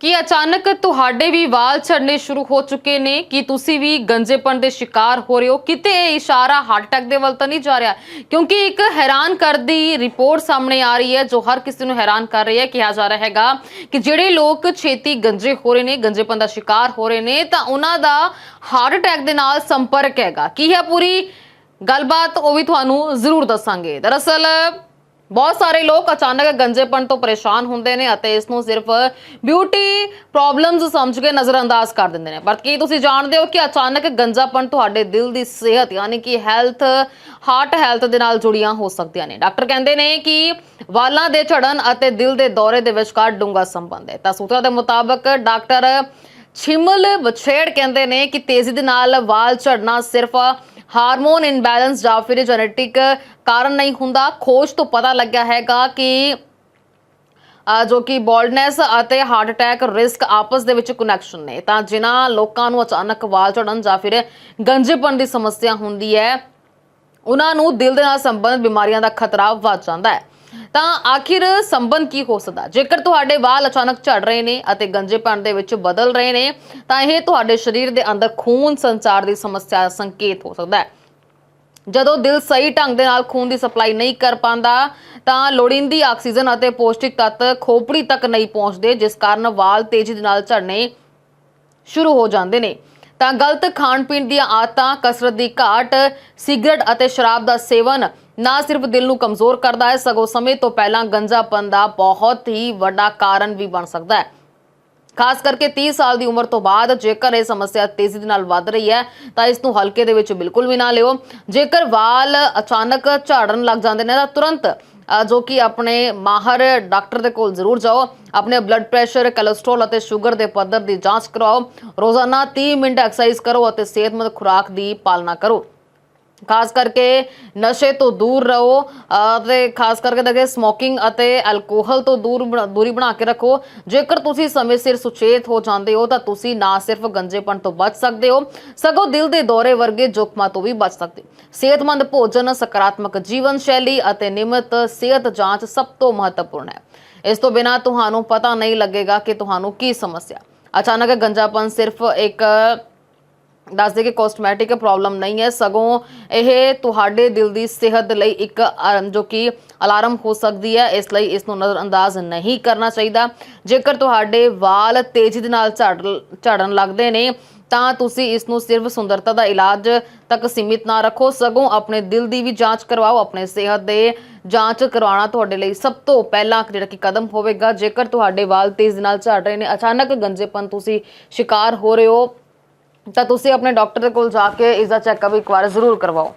ਕੀ ਅਚਾਨਕ ਤੁਹਾਡੇ ਵੀ ਵਾਲ ਝੜਨੇ ਸ਼ੁਰੂ ਹੋ ਚੁੱਕੇ ਨੇ? ਕਿ ਤੁਸੀਂ ਵੀ ਗੰਜੇਪਣ ਦੇ ਸ਼ਿਕਾਰ ਹੋ ਰਹੇ ਹੋ? ਕਿਤੇ ਇਹ ਇਸ਼ਾਰਾ ਹਾਰਟ ਅਟੈਕ ਦੇ ਵੱਲ ਤਾਂ ਨਹੀਂ ਜਾ ਰਿਹਾ? ਕਿਉਂਕਿ ਇੱਕ ਹੈਰਾਨ ਕਰਦੀ ਰਿਪੋਰਟ ਸਾਹਮਣੇ ਆ ਰਹੀ ਹੈ, ਜੋ ਹਰ ਕਿਸੇ ਨੂੰ ਹੈਰਾਨ ਕਰ ਰਹੀ ਹੈ, ਕਿਹਾ ਜਾ ਰਿਹਾ ਹੈਗਾ ਕਿ ਜਿਹੜੇ ਲੋਕ ਛੇਤੀ ਗੰਜੇ ਹੋ ਰਹੇ ਨੇ, ਗੰਜੇਪਣ ਦਾ ਸ਼ਿਕਾਰ ਹੋ ਰਹੇ ਨੇ, ਤਾਂ ਉਹਨਾਂ ਦਾ ਹਾਰਟ ਅਟੈਕ ਦੇ ਨਾਲ ਸੰਪਰਕ ਹੈਗਾ। ਕੀ ਹੈ ਪੂਰੀ ਗੱਲਬਾਤ? ਉਹ ਵੀ ਤੁਹਾਨੂੰ ਜ਼ਰੂਰ ਦੱਸਾਂਗੇ। ਦਰਅਸਲ ਬਹੁਤ ਸਾਰੇ ਲੋਕ ਅਚਾਨਕ ਗੰਜੇਪਣ ਤੋਂ ਪਰੇਸ਼ਾਨ ਹੁੰਦੇ ਨੇ ਅਤੇ ਇਸ ਨੂੰ ਸਿਰਫ ਬਿਊਟੀ ਪ੍ਰੋਬਲਮਸ ਸਮਝ ਕੇ ਨਜ਼ਰਅੰਦਾਜ਼ ਕਰ ਦਿੰਦੇ ਨੇ। ਪਰ ਕੀ ਤੁਸੀਂ ਜਾਣਦੇ ਹੋ ਕਿ ਅਚਾਨਕ ਗੰਜਾਪਣ ਤੁਹਾਡੇ ਦਿਲ ਦੀ ਸਿਹਤ, ਯਾਨੀ ਕਿ ਹੈਲਥ ਹਾਰਟ ਹੈਲਥ ਦੇ ਨਾਲ ਜੁੜੀਆਂ ਹੋ ਸਕਦੀਆਂ ਨੇ? ਡਾਕਟਰ ਕਹਿੰਦੇ ਨੇ ਕਿ ਵਾਲਾਂ ਦੇ ਝੜਨ ਅਤੇ ਦਿਲ ਦੇ ਦੌਰੇ ਦੇ ਵਿਚਕਾਰ ਡੂੰਘਾ ਸੰਬੰਧ ਹੈ। ਤਾਂ ਸੂਤਰਾਂ ਦੇ ਮੁਤਾਬਕ ਡਾਕਟਰ ਛਿਮਲ ਬਛੇੜ ਕਹਿੰਦੇ ਨੇ ਕਿ ਤੇਜ਼ੀ ਦੇ ਨਾਲ ਵਾਲ ਝੜਨਾ ਸਿਰਫ ਹਾਰਮੋਨ ਇਨਬੈਲੈਂਸ ਜਾਂ ਫਿਰ ਜੈਨੇਟਿਕ ਕਾਰਨ ਨਹੀਂ ਹੁੰਦਾ। ਖੋਜ ਤੋਂ ਪਤਾ ਲੱਗਿਆ ਹੈਗਾ ਕਿ ਜੋ ਕਿ ਬੋਲਡਨੈਸ ਅਤੇ ਹਾਰਟ ਅਟੈਕ ਰਿਸਕ ਆਪਸ ਦੇ ਵਿੱਚ ਕਨੈਕਸ਼ਨ ਨੇ। ਤਾਂ ਜਿਨ੍ਹਾਂ ਲੋਕਾਂ ਨੂੰ ਅਚਾਨਕ ਵਾਲ ਝੜਨ ਜਾਂ ਫਿਰ ਗੰਜੇਪਣ ਦੀ ਸਮੱਸਿਆ ਹੁੰਦੀ ਹੈ ਉਹਨਾਂ ਨੂੰ ਦਿਲ ਦੇ ਨਾਲ ਸੰਬੰਧਿਤ ਬਿਮਾਰੀਆਂ ਦਾ ਖਤਰਾ ਵੱਧ ਜਾਂਦਾ ਹੈ। ਤਾਂ ਆਖਿਰ ਸੰਬੰਧ ਕੀ ਹੋ ਸਕਦਾ? ਜੇਕਰ ਤੁਹਾਡੇ ਵਾਲ ਅਚਾਨਕ ਝੜ ਰਹੇ ਨੇ ਅਤੇ ਗੰਜੇਪਣ ਦੇ ਵਿੱਚ ਬਦਲ ਰਹੇ ਨੇ, ਤਾਂ ਇਹ ਤੁਹਾਡੇ ਸਰੀਰ ਦੇ ਅੰਦਰ ਖੂਨ ਸੰਚਾਰ ਦੀ ਸਮੱਸਿਆ ਦਾ ਸੰਕੇਤ ਹੋ ਸਕਦਾ ਹੈ। ਜਦੋਂ ਦਿਲ ਸਹੀ ਢੰਗ ਦੇ ਨਾਲ ਖੂਨ ਦੀ ਸਪਲਾਈ ਨਹੀਂ ਕਰ ਪਾਉਂਦਾ, ਤਾਂ ਲੋੜੀਂਦੀ ਆਕਸੀਜਨ ਅਤੇ ਪੌਸ਼ਟਿਕ ਤੱਤ ਖੋਪੜੀ ਤੱਕ ਨਹੀਂ ਪਹੁੰਚਦੇ, ਜਿਸ ਕਾਰਨ ਵਾਲ ਤੇਜ਼ੀ ਦੇ ਨਾਲ ਝੜਨੇ ਸ਼ੁਰੂ ਹੋ ਜਾਂਦੇ ਨੇ। ਤਾਂ ਗਲਤ ਖਾਣ ਪੀਣ ਦੀਆਂ ਆਦਤਾਂ, ਕਸਰਤ ਦੀ ਘਾਟ, ਸਿਗਰਟ ਅਤੇ ਸ਼ਰਾਬ ਦਾ ਸੇਵਨ ਨਾ ਸਿਰਫ ਦਿਲ ਨੂੰ ਕਮਜ਼ੋਰ ਕਰਦਾ ਹੈ, ਸਗੋਂ ਸਮੇਂ ਤੋਂ ਪਹਿਲਾਂ ਗੰਜਾਪਨ ਦਾ ਬਹੁਤ ਹੀ ਵੱਡਾ ਕਾਰਨ ਵੀ ਬਣ ਸਕਦਾ ਹੈ। ਖਾਸ ਕਰਕੇ 30 ਸਾਲ ਦੀ ਉਮਰ ਤੋਂ ਬਾਅਦ ਜੇਕਰ ਇਹ ਸਮੱਸਿਆ ਤੇਜ਼ੀ ਦੇ ਨਾਲ ਵੱਧ ਰਹੀ ਹੈ, ਤਾਂ ਇਸ ਨੂੰ ਹਲਕੇ ਦੇ ਵਿੱਚ ਬਿਲਕੁਲ ਵੀ ਨਾ ਲਿਓ। ਜੇਕਰ ਵਾਲ ਅਚਾਨਕ ਝੜਨ ਲੱਗ ਜਾਂਦੇ ਨੇ, ਤਾਂ ਤੁਰੰਤ ਜੋ ਕਿ ਆਪਣੇ ਮਾਹਰ ਡਾਕਟਰ ਦੇ ਕੋਲ ਜ਼ਰੂਰ ਜਾਓ, ਆਪਣੇ ਬਲੱਡ ਪ੍ਰੈਸ਼ਰ ਕੋਲੇਸਟ੍ਰੋਲ ਅਤੇ ਸ਼ੂਗਰ ਦੇ ਪੱਧਰ ਦੀ ਜਾਂਚ ਕਰਵਾਓ ਰੋਜ਼ਾਨਾ 30 ਮਿੰਟ ਐਕਸਰਸਾਈਜ਼ ਕਰੋ ਅਤੇ ਸਿਹਤਮੰਦ ਖੁਰਾਕ ਦੀ ਪਾਲਣਾ ਕਰੋ। ਖਾਸ ਕਰਕੇ ਨਸ਼ੇ ਤੋਂ ਦੂਰ ਰਹੋ, ਅਹ, ਤੇ ਖਾਸ ਕਰਕੇ ਦੇਖੇ ਸਮੋਕਿੰਗ ਅਤੇ ਐਲਕੋਹਲ ਤੋਂ ਦੂਰ ਬਣਾ- ਦੂਰੀ ਬਣਾ ਕੇ ਰੱਖੋ। ਜੇਕਰ ਤੁਸੀਂ ਸਮੇਂ ਸਿਰ ਸੁਚੇਤ ਹੋ ਜਾਂਦੇ ਹੋ, ਤਾਂ ਤੁਸੀਂ ਨਾ ਸਿਰਫ ਗੰਜੇਪਣ ਤੋਂ ਬਚ ਸਕਦੇ ਹੋ, ਸਗੋਂ ਦਿਲ ਦੇ ਦੌਰੇ ਵਰਗੇ ਜੋਖਮਾਂ ਤੋਂ ਵੀ ਬਚ ਸਕਦੇ ਹੋ। ਸਿਹਤਮੰਦ ਭੋਜਨ, ਸਕਾਰਾਤਮਕ ਜੀਵਨ ਸ਼ੈਲੀ ਅਤੇ ਨਿਯਮਿਤ ਸਿਹਤ ਜਾਂਚ ਸਭ ਤੋਂ ਮਹੱਤਵਪੂਰਨ ਹੈ। ਇਸ ਤੋਂ ਬਿਨਾ ਤੁਹਾਨੂੰ ਪਤਾ ਨਹੀਂ ਲੱਗੇਗਾ ਕਿ ਤੁਹਾਨੂੰ ਕੀ ਸਮੱਸਿਆ। ਅਚਾਨਕ ਗੰਜਾਪਨ ਸਿਰਫ ਇੱਕ ਦੱਸਦੇ ਕਿ ਕਾਸਮੈਟਿਕ ਪ੍ਰੋਬਲਮ ਨਹੀਂ ਹੈ। ਸਗੋਂ ਇਹ ਤੁਹਾਡੇ ਦਿਲ ਦੀ ਸਿਹਤ ਲਈ ਇੱਕ ਜੋ ਕਿ ਅਲਾਰਮ ਹੋ ਸਕਦੀ ਹੈ। ਇਸ ਲਈ ਇਸ ਨੂੰ ਨਜ਼ਰਅੰਦਾਜ਼ ਨਹੀਂ ਕਰਨਾ ਚਾਹੀਦਾ। ਜੇਕਰ ਤੁਹਾਡੇ ਵਾਲ ਤੇਜ਼ੀ ਦੇ ਨਾਲ ਝੜ, ਝੜਨ ਲੱਗਦੇ ਨੇ, ਤਾਂ ਤੁਸੀਂ ਇਸ ਨੂੰ ਸਿਰਫ ਸੁੰਦਰਤਾ ਦਾ ਇਲਾਜ ਤੱਕ ਸੀਮਿਤ ਨਾ ਰੱਖੋ। ਸਗੋਂ ਆਪਣੇ ਦਿਲ ਦੀ ਵੀ ਜਾਂਚ ਕਰਵਾਓ। ਆਪਣੇ ਸਿਹਤ ਦੇ ਜਾਂਚ ਕਰਵਾਉਣਾ ਤੁਹਾਡੇ ਲਈ ਸਭ ਤੋਂ ਪਹਿਲਾਂ ਜਿਹੜਾ ਕਿ ਕਦਮ ਹੋਵੇਗਾ। ਜੇਕਰ ਤੁਹਾਡੇ ਵਾਲ ਤੇਜ਼ੀ ਨਾਲ ਝੜ ਰਹੇ ਨੇ, ਅਚਾਨਕ ਗੰਜੇਪਨ ਤੁਸੀਂ ਸ਼ਿਕਾਰ ਹੋ ਰਹੇ ਹੋ ਤਾਂ ਤੁਸੀਂ ਆਪਣੇ ਡਾਕਟਰ ਦੇ ਕੋਲ ਜਾ ਕੇ ਇਸ ਦਾ ਚੈੱਕਅਪ ਇੱਕ ਵਾਰ ਜ਼ਰੂਰ ਕਰਵਾਓ।